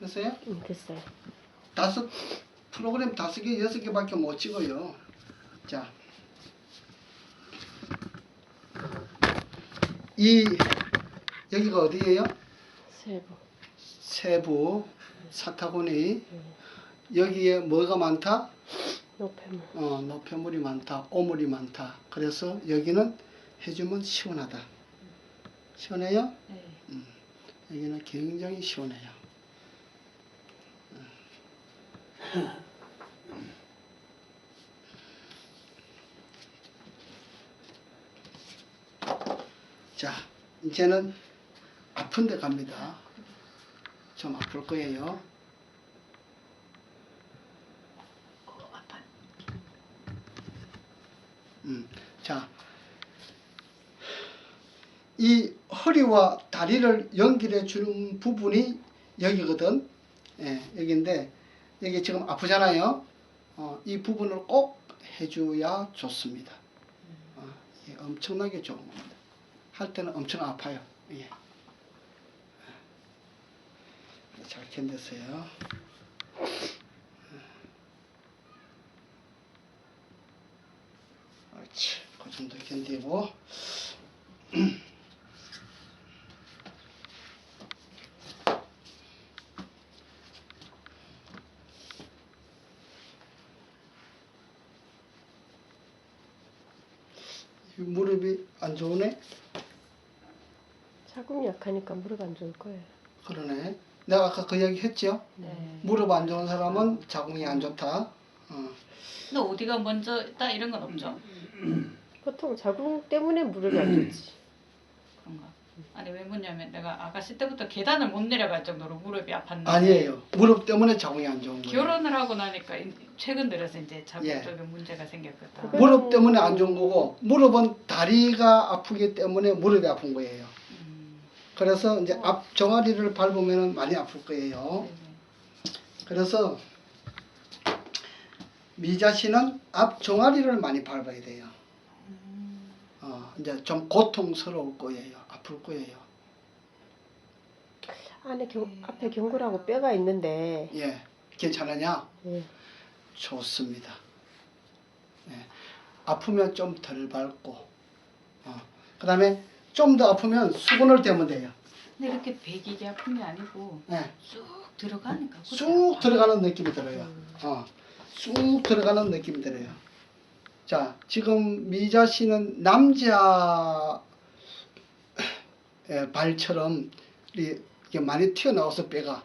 됐어요? 음, 됐어요. 다섯 프로그램 다섯 개 여섯 개밖에 못 찍어요. 자, 이 여기가 어디예요? 세부. 세부 사타구니 여기에 뭐가 많다? 노폐물. 어, 노폐물이 많다, 오물이 많다. 그래서 여기는 해주면 시원하다. 시원해요? 네. 여기는 굉장히 시원해요. 자, 이제는 아픈 데 갑니다. 좀 아플 거예요. 음, 자, 이 허리와 다리를 연결해 주는 부분이 여기거든. 예, 여기인데 여기 지금 아프잖아요. 어, 이 부분을 꼭 해줘야 좋습니다. 어, 이게 엄청나게 좋은 겁니다. 할 때는 엄청 아파요. 예. 잘 견뎠어요. 옳지. 그 정도 견디고. 무릎이 안 좋으네? 자궁이 약하니까 무릎 안 좋을 거예요. 그러네. 내가 아까 그 얘기 했죠? 네. 무릎 안 좋은 사람은 자궁이 안 좋다. 어. 근데 어디가 먼저 딱 이런 건 없죠? 보통 자궁 때문에 무릎이 안 좋지. 그런가? 아니 왜 그러냐면 내가 아가씨 때부터 계단을 못 내려갈 정도로 무릎이 아팠는데 아니에요. 무릎 때문에 자궁이 안 좋은 거예요. 결혼을 하고 나니까 이- 최근 들어서 이제 자궁 예. 쪽에 문제가 생겼거든. 무릎 때문에 안 좋은 거고 무릎은 다리가 아프기 때문에 무릎이 아픈 거예요. 음, 그래서 이제 앞 종아리를 밟으면 많이 아플 거예요. 네네. 그래서 미자 씨는 앞 종아리를 많이 밟아야 돼요. 이제 좀 고통스러울 거예요. 아플 거예요. 안에 경, 앞에 경골하고 뼈가 있는데 예, 괜찮으냐? 예. 좋습니다. 예, 아프면 좀 덜 밟고, 어, 그 다음에 좀 더 아프면 수건을 대면 돼요. 근데 이렇게 배기게 아픈 게 아니고 예, 쑥 들어가니까. 쑥 들어가는 느낌이 들어요. 음. 어, 쑥 들어가는 느낌이 들어요. 자, 지금 미자 씨는 남자 의 발처럼 이- 이게 많이 튀어나와서 뼈가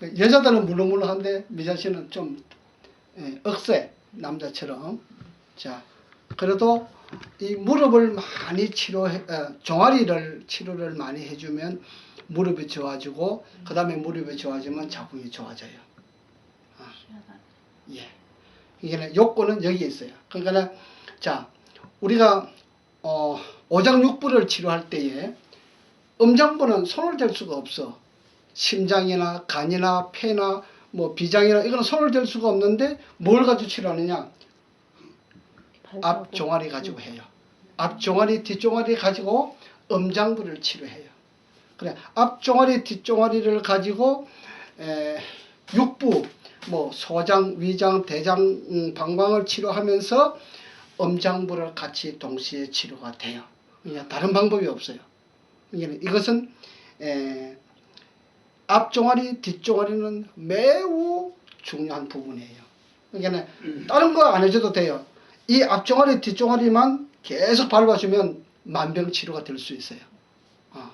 여자들은 물렁물렁한데 미자 씨는 좀 예, 억세 남자처럼 자 그래도 이 무릎을 많이 치료해 어, 종아리를 치료를 많이 해주면 무릎이 좋아지고 그 다음에 무릎이 좋아지면 자궁이 좋아져요. 희한하네. 예. 이게 요건은 여기에 있어요. 그러니까 자 우리가 어, 오장육부를 치료할 때에 음장부는 손을 댈 수가 없어. 심장이나 간이나 폐나 뭐 비장이나 이거는 손을 댈 수가 없는데 뭘 가지고 치료하느냐? 앞 종아리 가지고 해요. 앞 종아리 뒷 종아리 가지고 음장부를 치료해요. 그래 앞 종아리 뒷 종아리를 가지고 에, 육부 뭐 소장, 위장, 대장, 음, 방광을 치료하면서 음장부를 같이 동시에 치료가 돼요. 그냥 다른 방법이 없어요. 이것은 에, 앞 종아리, 뒷 종아리는 매우 중요한 부분이에요. 그러니까 다른 거 안 해줘도 돼요. 이 앞종아리, 뒷종아리만 계속 밟아주면 만병 치료가 될 수 있어요. 어.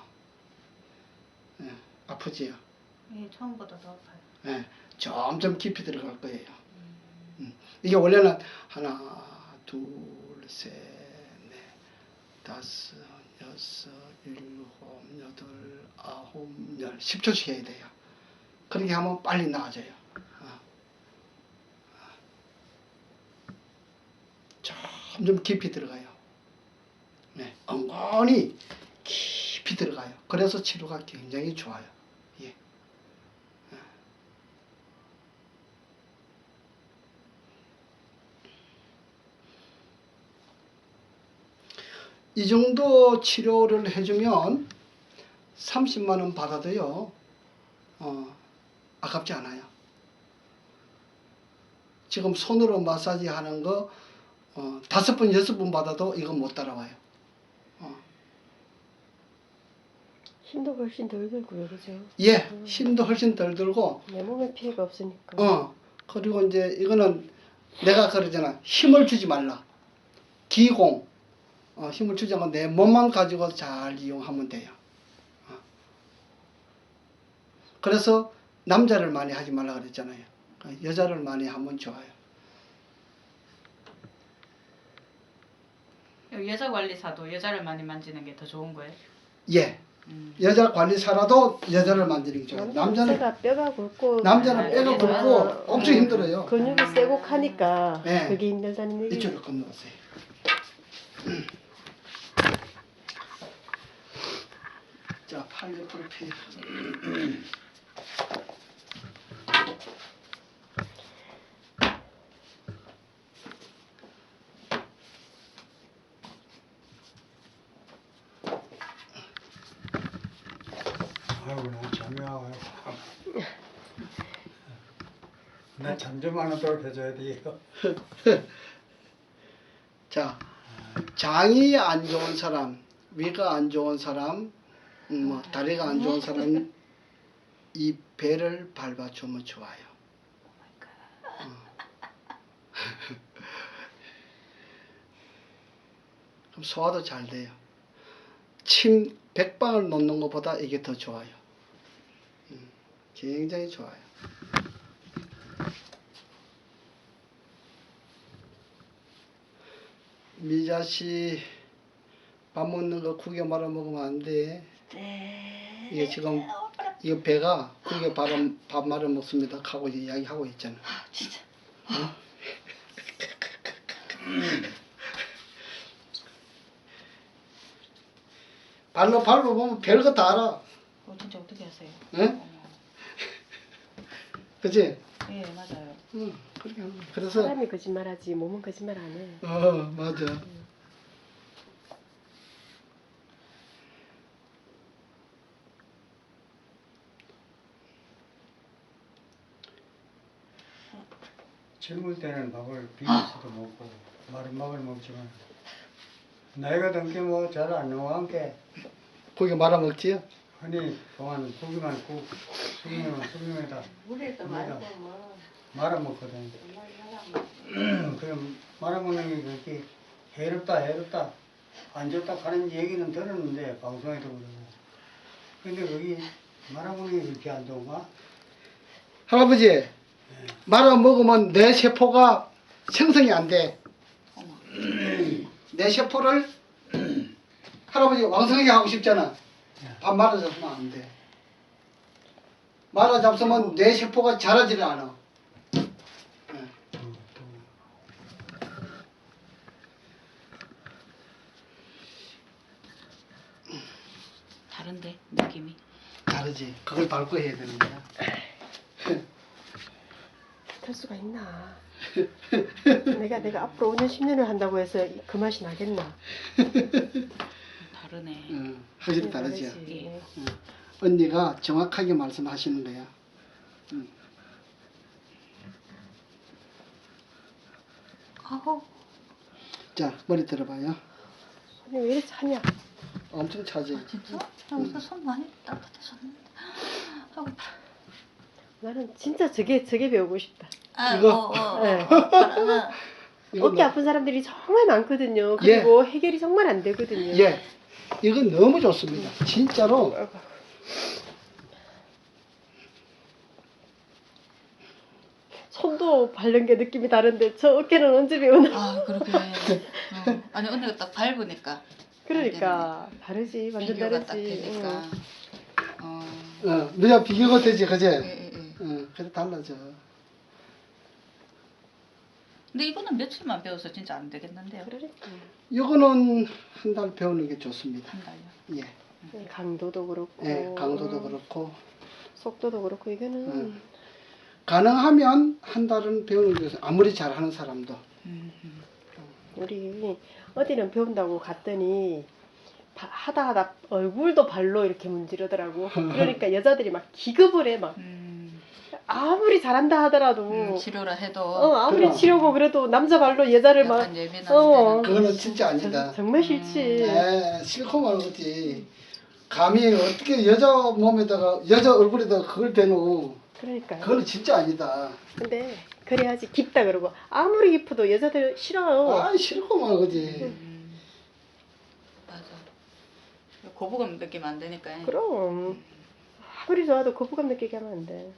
예, 아프지요. 예, 처음보다 더 아파요. 예, 점점 깊이 들어갈 거예요. 음. 이게 원래는 하나, 둘, 셋, 넷, 다섯, 여섯, 일곱, 여덟, 아홉, 열, 10초씩 해야 돼요. 그렇게 하면 빨리 나아져요. 어. 점점 깊이 들어가요. 네, 엉건히 깊이 들어가요. 그래서 치료가 굉장히 좋아요. 예. 이 정도 치료를 해주면 30만 원 받아도요. 어, 아깝지 않아요. 지금 손으로 마사지 하는 거 어, 다섯 번 여섯 번 받아도 이건 못 따라와요. 어. 힘도 훨씬 덜 들고요, 그죠? 예, 힘도 훨씬 덜 들고 내 몸에 피해가 없으니까. 어 그리고 이제 이거는 내가 그러잖아 힘을 주지 말라 기공 어, 힘을 주지 않고 내 몸만 가지고 잘 이용하면 돼요 어. 그래서 남자를 많이 하지 말라 그랬잖아요 어, 여자를 많이 하면 좋아요 여자 관리사도 여자를 많이 만지는 게 더 좋은 거예요. 예 음. 여자 관리사라도 여자를 만지는 게 좋아요 남자는 뼈가 굵고 남자는 아, 빼가 예, 굵고 어, 엄청 어, 힘들어요 근육이 세고 하니까 네. 그게 힘들다는 얘기. 이쪽으로 건너가세요. 옆으로 펴. 아이고 나 잠이 와요. 나 잠 좀 안 오도록 해줘야 돼요. 자, 장이 안 좋은 사람, 위가 안 좋은 사람, 음, 뭐 다리가 안 좋은 사람 이 배를 밟아주면 좋아요. 어. 그럼 소화도 잘 돼요. 침 100방을 놓는 것보다 이게 더 좋아요. 음, 굉장히 좋아요. 미자 씨 밥 먹는 거 국에 말아 먹으면 안 돼. 네. 이게 지금 이거 배가 국에 밥, 밥 말아 먹습니다. 하고 이제 이야기하고 있잖아. 진짜. 발로 발로 보면 별거 다 알아. 어, 진짜 어떻게 하세요? 응? 그치? 예, 맞아요. 응, 그렇게 하는 거야. 그래서, 사람이 거짓말하지 몸은 거짓말 안 해. 어, 맞아. 젊을 때는 밥을 비벼서도 먹고 마른 밥을 먹지만 나이가 든게 뭐 잘 안 나와 게 국에 말아 먹지요? 흔히 동안 고기만 국 수명만 수명에다. 말고 뭐 말아 먹거든. 그럼 말아 먹는 게 그렇게 해롭다 해롭다 안 좋다 하는 얘기는 들었는데 방송에도 그러고 근데 거기 말아 먹는 게 그렇게 안 좋은가? 할아버지, 말아 먹으면 내 세포가 생성이 안 돼. 내 세포를 할아버지 왕성하게 하고 싶잖아. 예. 밥 말아 잡으면 안 돼. 말아 잡으면 내 세포가 자라지를 않아. 다른데 느낌이. 다르지. 그걸 밟고 해야 되는 거야. 할 수가 있나? 내가 내가 앞으로 5년 10년을 한다고 해서 이- 그 맛이 나겠나? 다르네. 응, 확실히 다르지. 다르지. 네. 응. 언니가 정확하게 말씀하시는 거야. 아우. 자, 머리 들어봐요. 손이 왜 이렇게 차냐? 엄청 차지. 진짜? 나 무슨 손 많이 따뜻해졌는데. 아이고. 나는 진짜 저게 저게 배우고 싶다. 아, 이거? 어, 어, 어. 네. 아, 이거 어깨 너- 아픈 사람들이 정말 많거든요. 그리고 해결이 정말 안 되거든요. 예. 이건 너무 좋습니다. 진짜로. 아이고. 손도 바른 게 느낌이 다른데 저 어깨는 언제 배우나? 아, 그렇게. 어. 아니, 언니가 딱 밟으니까. 그러니까 다르지 완전 비교가 딱 다르지. 되니까. 응. 어. 어, 너야 비교가 되지, 그제? 예, 예, 예. 어, 그래 달라져. 근데 이거는 며칠만 배워서 진짜 안 되겠는데요? 그러니까 이거는 한 달 배우는 게 좋습니다. 한 달요. 예. 강도도 그렇고 예, 강도도 음, 그렇고. 속도도 그렇고 이거는 음. 가능하면 한 달은 배우는 게 좋습니다. 아무리 잘하는 사람도. 음, 음. 우리 어디는 배운다고 갔더니 바- 하다 하다 얼굴도 발로 이렇게 문지르더라고. 그러니까 여자들이 막 기급을 해 막. 음. 아무리 잘한다 하더라도 음, 치료를 해도 어 아무리 그럼. 치료고 그래도 남자 발로 여자를 막 약간 예민한 어. 그거는 진짜 아니다. 정, 정말 싫지. 에 싫고 말고지. 감히 어떻게 여자 몸에다가 여자 얼굴에다가 그걸 대노? 그러니까. 그거는 진짜 아니다. 근데 그래야지 깊다 그러고 아무리 깊어도 여자들 싫어요. 아 싫고 말고지. 음, 맞아. 거부감 느끼면 안 되니까. 그럼 아무리 좋아도 거부감 느끼게 하면 안 돼.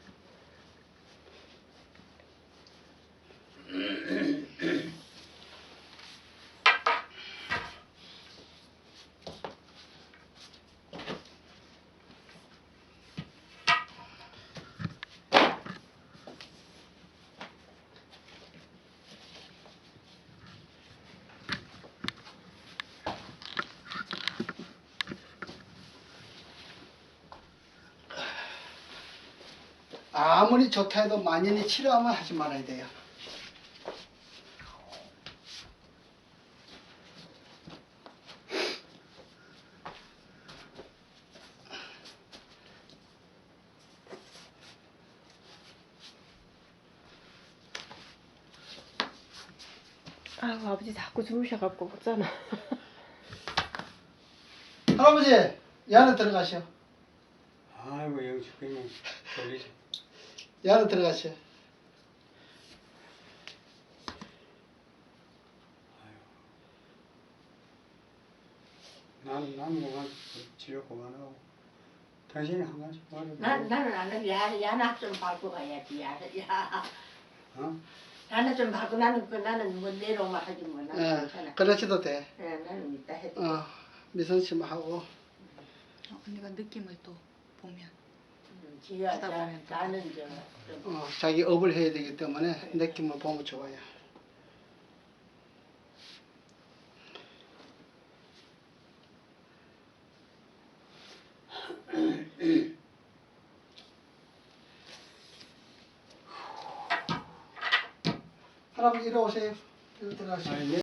아무리 좋다 해도 만연히 치료하면 하지 말아야 돼요. 아우 아버지 자꾸 주무셔갖고 못 자나. 할아버지, 이 안에 들어가시오. 아이고 영식 그냥 졸리지. 이 안에 들어가시오. 나는 나는 그만 치료 그만하고 당신이 한 가지 말해. 난 나는 안 해. 야 야나 좀 밟고 가야지. 야 야. 어? 나는 좀 밟고 나는 그 나는 뭐 내려오면 하지 뭐 나는 예, 괜찮아. 그러셔도 돼. 예, 나는 이따 해. 어, 미선 씨만 하고. 어, 언니가 느낌을 또 보면. 음, 지야 하다 나, 보면 또. 나는 좀 좀. 어, 자기 업을 해야 되기 때문에 느낌을 보면 좋아요. 할아버지 이리 오세요. 여기 들어가시오. 아니,